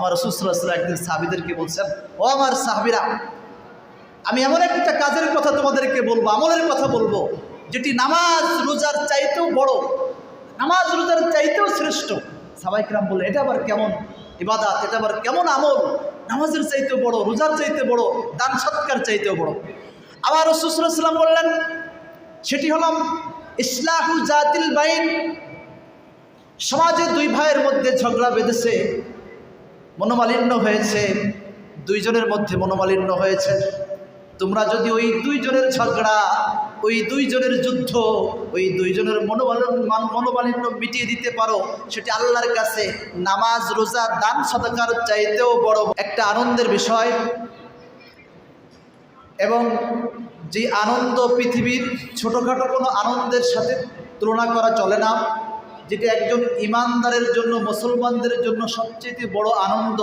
আমার রসুল্লাহ একদিন সাহাবিদেরকে বলছেন, ও আমার সাহাবিরা, আমি এমন একটা কাজের কথা তোমাদেরকে বলব, আমলের কথা বলব, যেটি নামাজ রোজার চাইতেও বড়, নামাজ রোজার চাইতেও শ্রেষ্ঠ। সাবাইকরাম বললে এটা আবার কেমন ইবাদাত? এটা আবার কেমন আমল? নামাজের চাইতেও বড়, রোজার চাইতে বড়, দান সৎকার চাইতেও বড়। আবার রসুলাম বললেন, সেটি হলাম ইসলাহু জাতিল বাইন। সমাজে দুই ভাইয়ের মধ্যে ঝগড়া বেঁধেছে মনোমালিন্য হয়েছে, দুইজনের মধ্যে মনোমালিন্য হয়েছে। তোমরা যদি ওই দুইজনের ঝগড়া, ওই দুইজনের যুদ্ধ, ওই দুইজনের মনোমালিন্য মনোমালিন্য মিটিয়ে দিতে পারো, সেটি আল্লাহর কাছে নামাজ, রোজা, দান, সদকার চাইতেও বড় একটা আনন্দের বিষয়। এবং যে আনন্দ পৃথিবীর ছোটোখাটো কোনো আনন্দের সাথে তুলনা করা চলে না। যেটা একজন ইমানদারের জন্য, মুসলমানদের জন্য সবচেয়ে বড় আনন্দ,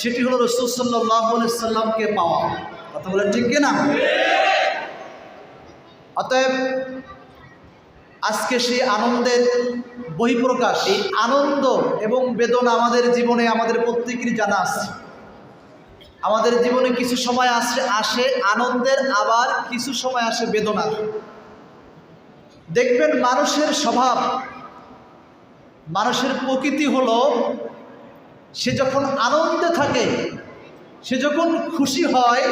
সেটি হলো রসুল সাল্লাহ সাল্লামকে পাওয়া। কথা বলেন ঠিক কিনা? অতএব আজকে সেই আনন্দের বহিঃপ্রকাশ, এই আনন্দ এবং বেদনা আমাদের জীবনে, আমাদের প্রত্যেকেরই জানা আছে। আমাদের জীবনে কিছু সময় আসে আসে আনন্দের, আবার কিছু সময় আসে বেদনা দেখবেন মানুষের স্বভাব মানুষের প্রকৃতি হলো, সে যখন আনন্দে থাকে, সে যখন খুশি হয়,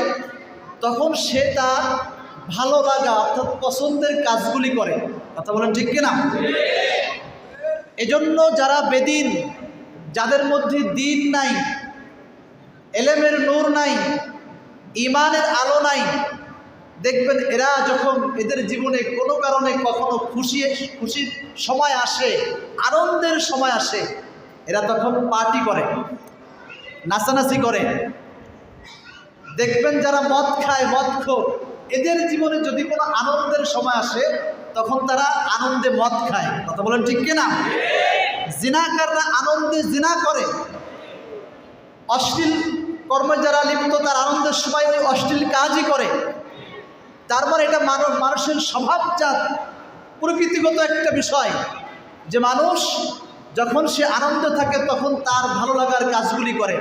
তখন সে তার ভালো লাগা অর্থাৎ পছন্দের কাজগুলি করে। কথা বলেন ঠিক কিনা? এজন্য যারা বেদিন, যাদের মধ্যে দিন নাই, এলেমের নূর নাই ইমানের আলো নাই দেখবেন এরা যখন এদের জীবনে কোনো কারণে কখনো খুশি, খুশির সময় আসে, আনন্দের সময় আসে, এরা তখন পার্টি করে, নাচানাচি করে। দেখবেন যারা মদ খায়, মদ খোর, এদের জীবনে যদি কোনো আনন্দের সময় আসে, তখন তারা আনন্দে মদ খায়। কথা বলেন ঠিক কিনা? জিনাকাররা আনন্দে জিনা করে। অশ্লীল কর্মে যারা লিপ্ত, তার আনন্দের সময় ওই অশ্লীল কাজই করে। তার মানে এটা মানুষ মানুষের স্বভাবজাত, প্রকৃতিগত একটা বিষয় যে মানুষ যখন সে আনন্দে থাকে তখন তার ভালো লাগার কাজগুলি করে।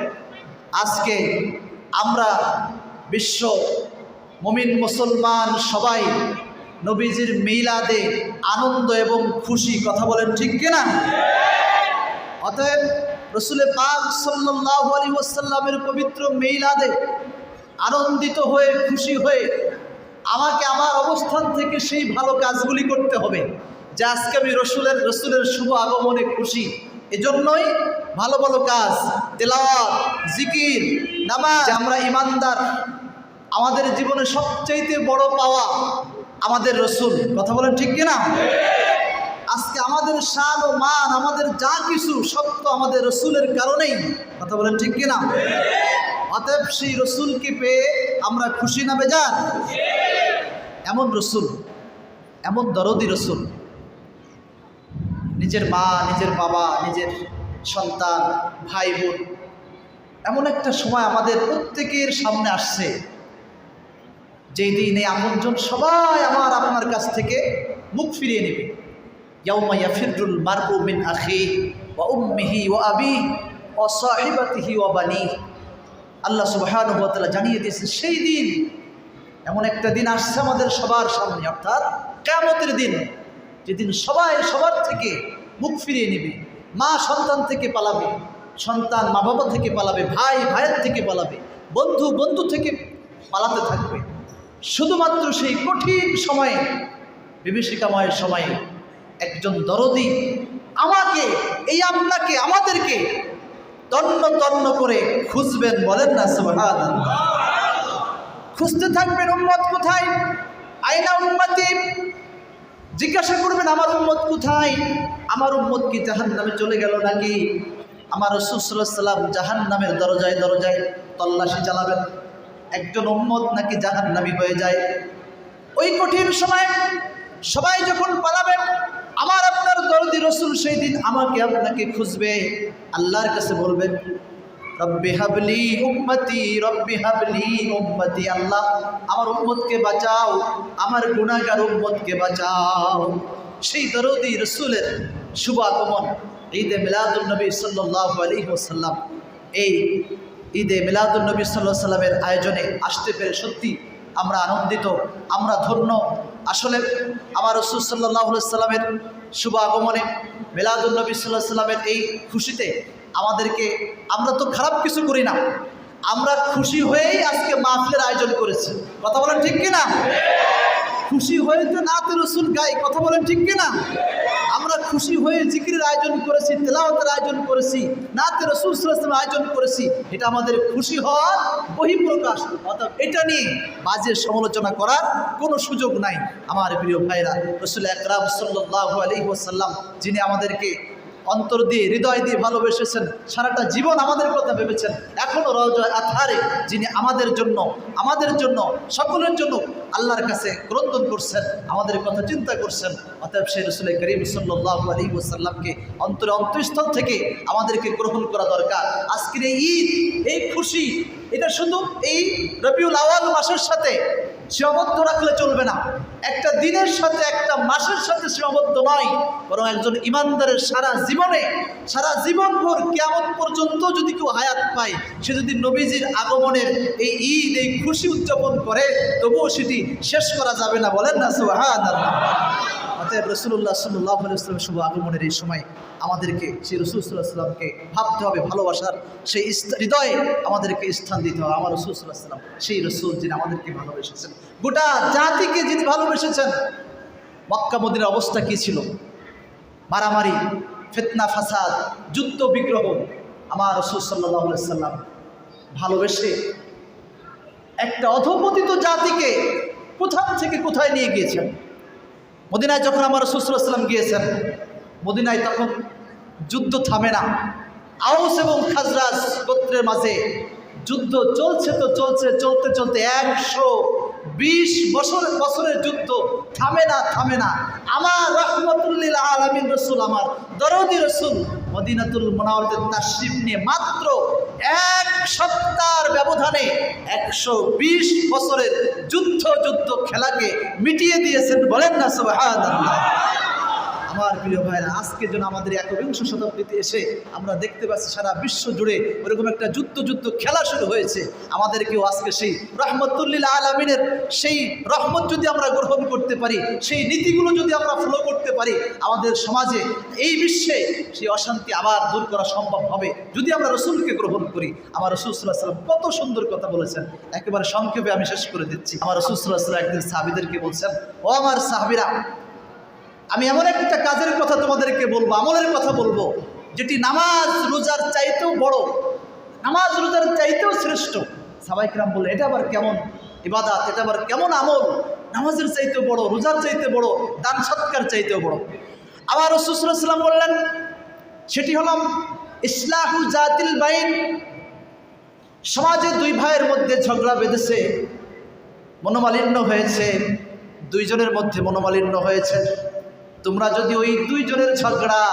আজকে আমরা বিশ্ব মমিন মুসলমান সবাই নবীজির মিলাদে আনন্দ এবং খুশি, কথা বলেন ঠিক কিনা? অতএব রসুলে পাক সাল্লাহ আলী ওসাল্লামের পবিত্র মিলাদে আনন্দিত হয়ে, খুশি হয়ে আমাকে আমার অবস্থান থেকে সেই ভালো কাজগুলি করতে হবে। যে আজকে আমি রসুলের রসুলের শুভ আগমনে খুশি। এজন্যই ভালো ভালো কাজ, তেলাওয়াত, জিকির, নামাজ আমরা ইমানদার, আমাদের জীবনে সবচাইতে বড় পাওয়া আমাদের রসুল। কথা বলেন ঠিক কিনা? আজকে আমাদের শান ও মান, আমাদের যা কিছু, সব তো আমাদের রসুলের কারণেই। কথা বলেন ঠিক কিনা? অতএব সেই রসুলকে পেয়ে আমরা খুশি না বেজান এমন রসুল, এমন দরদি রসুল, নিজের মা, নিজের বাবা, নিজের সন্তান, ভাই বোন, এমন একটা সময় আমাদের প্রত্যেকের সামনে আসছে। যেই দিন এই আপনজন সবাই আমার আপনার কাছ থেকে মুখ ফিরিয়ে নেবে। ইয়াউমা ইয়াফিরুল মারউ মিন আখি ওয়া উম্মিহি ওয়া আবি সাহিবাতিহি ওয়া বানি আল্লাহ তাআলা জানিয়ে দিয়েছেন, সেই দিন এমন একটা দিন আসছে আমাদের সবার সামনে, অর্থাৎ কেমতের দিন, যেদিন সবাই সবার থেকে মুখ ফিরিয়ে নেবে, মা সন্তান থেকে পালাবে, সন্তান মা বাবা থেকে পালাবে, ভাই ভাইয়ের থেকে পালাবে, বন্ধু বন্ধু থেকে পালাতে থাকবে। শুধুমাত্র সেই কঠিন সময়ে বিভীষিকাময়ের সময়ে একজন দরদি আমাকে, এই আপনাকে, আমাদেরকে তন্ন তন্ন করে খুঁজবেন বলেন না সুবহান খুঁজতে থাকবেন উম্মত কোথায়? আইনা উম্মতি। জিজ্ঞাসা করবেন, আমার উম্মত কোথায়? আমার উম্মত কি জাহান নামে চলে গেল নাকি? আমার রসুসাল্লাম জাহান নামের দরজায় দরজায় তল্লাশি চালাবেন। একজন উম্মত নাকি জাহান নামি হয়ে যায়? ওই কঠিন সময় সবাই যখন পালাবেন, আমার আপনার দরদি রসুল সেই দিন আমাকে আপনাকে খুঁজবে। আল্লাহর কাছে বলবেন রব্বি হাবলি উম্মতি, রব্বি হাবলি উম্মতি, আল্লাহ আমার উম্মতকে বাঁচাও, আমার গুণাগার উম্মতকে বাঁচাও। সেই দরদি রসুলের শুভ আগমন, ঈদে মিলাদুল নবী সাল্লাহ আলী ওসাল্লাম এই ঈদে মিলাদুল নবী সাল্লাহ সাল্লামের আয়োজনে আসতে পেরে সত্যি আমরা আনন্দিত, আমরা ধন্য। আসলে আমার রসুল সাল্লাহ সাল্লামের শুভ আগমনে মিলাদুল নবী সাল্লাহ সাল্লামের এই খুশিতে আমাদেরকে, আমরা তো খারাপ কিছু করি না। আমরা খুশি হয়েই আজকে মাহফিলের আয়োজন করেছি। কথা বলেন ঠিক কিনা খুশি হয়ে তো নাতে রসুল গাই, কথা বলেন ঠিক কিনা আমরা খুশি হয়ে জিকিরের আয়োজন করেছি, তেলাওয়াতের আয়োজন করেছি, নাতে রসুল সাল্লামের আয়োজন করেছি। এটা আমাদের খুশি হওয়ার বহিঃপ্রকাশ। অর্থাৎ এটা নিয়ে বাজে সমালোচনা করার কোনো সুযোগ নাই। আমার প্রিয় ভাইরা, রসুল একরাম সাল্লাহ আলী ওসাল্লাম যিনি আমাদেরকে অন্তর দিয়ে, হৃদয় দিয়ে ভালোবেসেছেন। সারাটা জীবন আমাদের কথা ভেবেছেন। এখনও রজয় আধারে যিনি আমাদের জন্য আমাদের জন্য, সকলের জন্য আল্লাহর কাছে ক্রন্দন করছেন, আমাদের কথা চিন্তা করছেন। অতএব সেই রসুল করিম সাল্লাহ আলী অন্তরে অন্তঃস্থল থেকে আমাদেরকে গ্রহণ করা দরকার। আজকের এই ঈদ, এই খুশি, এটা শুধু এই রবিউল আওয়াল মাসের সাথে সীমাবদ্ধ রাখলে চলবে না। একটা দিনের সাথে, একটা মাসের সাথে সীমাবদ্ধ নয়, বরং একজন ইমানদারের সারা জীবনে, সারা জীবনভর কেমন পর্যন্ত যদি কেউ হায়াত পায়, সে যদি নবীজির আগমনের এই ঈদ, এই খুশি উদযাপন করে, তবুও সেটি শেষ করা যাবে না, বলেন না সুহান অতএব রসুল্লাহ সাল্লাহ শুভ আগমনের এই সময় আমাদেরকে, সেই রসুল সাল্লাহ সাল্লামকে ভাবতে হবে, ভালোবাসার সেই হৃদয়ে আমাদেরকে স্থান দিতে হবে। আমার রসুল সাল্লাহ সাল্লাম সেই রসুল যিনি আমাদেরকে ভালোবেসেছেন। গোটা জাতিকে যিনি ভালোবেসেছেন, মক্কা মদিনের অবস্থা কী ছিল? মারামারি, ফেতনা, ফাসাদ, যুদ্ধ, বিগ্রহ। আমার রসুল সাল্লাহ সাল্লাম ভালোবেসে একটা অধপতিত জাতিকে কোথা থেকে কোথায় নিয়ে গিয়েছেন? মদিনায় যখন আমার রসুলাম গিয়েছেন, মদিনায় তখন যুদ্ধ থামে না। আউস এবং খাজরাজ গোত্রের মাঝে যুদ্ধ চলছে তো চলছে, চলতে চলতে একশো বিশ বছর, বছরের যুদ্ধ থামে না থামে না। আমার রহমতুল্লিল আলমিন রসুল, আমার দরদি রসুল মদিনাতুল মোনাওয়ারদের তাশরিফ নিয়ে মাত্র এক সপ্তাহের ব্যবধানে একশো বিশ বছরের যুদ্ধ যুদ্ধ খেলাকে মিটিয়ে দিয়েছেন বলেন না সুবহানাল্লাহ। আমার প্রিয় ভাইরা আজকে যেন আমাদের একবিংশ শতাব্দীতে এসে আমরা দেখতে পাচ্ছি সারা বিশ্ব জুড়ে ওরকম একটা যুদ্ধ যুদ্ধ খেলা শুরু হয়েছে। আমাদেরকেও আজকে সেই রহমতুল্লিল আলমিনের সেই রহমত যদি আমরা গ্রহণ করতে পারি, সেই নীতিগুলো যদি আমরা ফলো করতে পারি, আমাদের সমাজে এই বিশ্বে সেই অশান্তি আবার দূর করা সম্ভব হবে যদি আমরা রসুলকে গ্রহণ করি। আমার রসুল সাল্লাহ সাল্লাম কত সুন্দর কথা বলেছেন। একেবারে সংক্ষেপে আমি শেষ করে দিচ্ছি। আমার রসুল সাল্লাহ সাল্লাম একদিন সাহাবিদেরকে বলছেন, ও আমার সাহাবিরা আমি এমন একটা কাজের কথা তোমাদেরকে বলব, আমলের কথা বলব, যেটি নামাজ রোজার চাইতেও বড়, নামাজ রোজার চাইতেও শ্রেষ্ঠ। সাবাইকরাম বললে এটা আবার কেমন ইবাদাত? এটা আবার কেমন আমল? নামাজের চাইতেও বড়, রোজার চাইতে বড়, দান সৎকার চাইতেও বড়। আবার রসুলাম বললেন, সেটি হলাম ইসলাহু জাতিল বাইন, সমাজে দুই ভাইয়ের মধ্যে ঝগড়া বেঁধেছে, মনোমালিন্য হয়েছে, দুইজনের মধ্যে মনোমালিন্য হয়েছে। তোমরা যদি ওই দুইজনের ঝগড়া,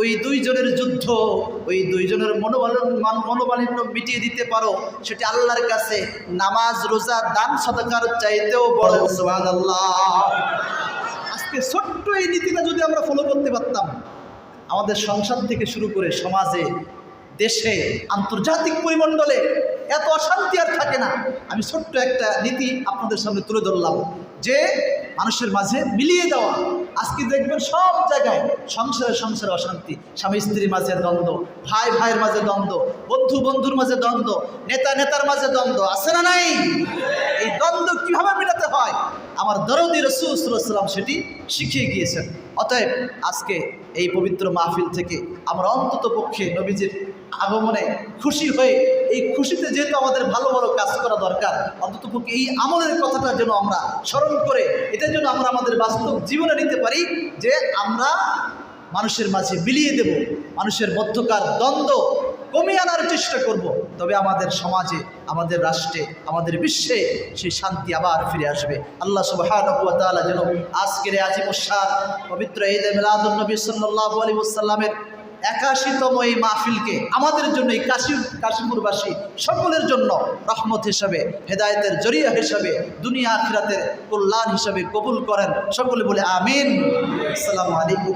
ওই দুইজনের যুদ্ধ, ওই দুইজনের মনোমালিন্য মনোমালিন্য মিটিয়ে দিতে পারো, সেটি আল্লাহর কাছে নামাজ, রোজা, দান, সদকার চাইতেও বড়, সুবহানাল্লাহ। আজকে ছোট্ট এই নীতিটা যদি আমরা ফলো করতে পারতাম, আমাদের সংসার থেকে শুরু করে সমাজে, দেশে, আন্তর্জাতিক পরিমণ্ডলে এত অশান্তি আর থাকে না। আমি ছোট্ট একটা নীতি আপনাদের সামনে তুলে ধরলাম, যে মানুষের মাঝে মিলিয়ে দেওয়া। আজকে দেখবেন সব জায়গায় সংসারে সংসারে অশান্তি। স্বামী স্ত্রীর মাঝে দ্বন্দ্ব, ভাই ভাইয়ের মাঝে দ্বন্দ্ব, বন্ধু বন্ধুর মাঝে দ্বন্দ্ব, নেতা নেতার মাঝে দ্বন্দ্ব, আছে না নাই? এই দ্বন্দ্ব কীভাবে মেটাতে হয়? আমার দরদি রসুলাম সেটি শিখিয়ে গিয়েছেন। অতএব আজকে এই পবিত্র মাহফিল থেকে আমরা অন্তত পক্ষে নবীজির আগমনে খুশি হয়ে এই খুশিতে যেহেতু আমাদের ভালো ভালো কাজ করা দরকার, অন্তত পক্ষে এই আমলের কথাটা যেন আমরা স্মরণ করে এটা যেন আমরা আমাদের বাস্তব জীবনে নিতে পারি যে আমরা মানুষের মাঝে বিলিয়ে দেব, মানুষের মধ্যকার দ্বন্দ্ব কমিয়ে আনার চেষ্টা করব। তবে আমাদের সমাজে, আমাদের রাষ্ট্রে, আমাদের বিশ্বে সেই শান্তি আবার ফিরে আসবে। আল্লাহ সুবাহানুয়ালা যেন আজকের এই আজিম সার পবিত্র ঈদ মিলাদুল নবী সাল্লাহ আলী সাল্লামের একাশিতম এই মাহফিলকে আমাদের জন্য এই কাশি, কাশিপুরবাসী সকলের জন্য রহমত হিসাবে, হেদায়তের জরিয়া হিসাবে, দুনিয়া আখিরাতের কল্যাণ হিসাবে কবুল করেন। সকলে বলে আমিন। আসসালামু আলাইকুম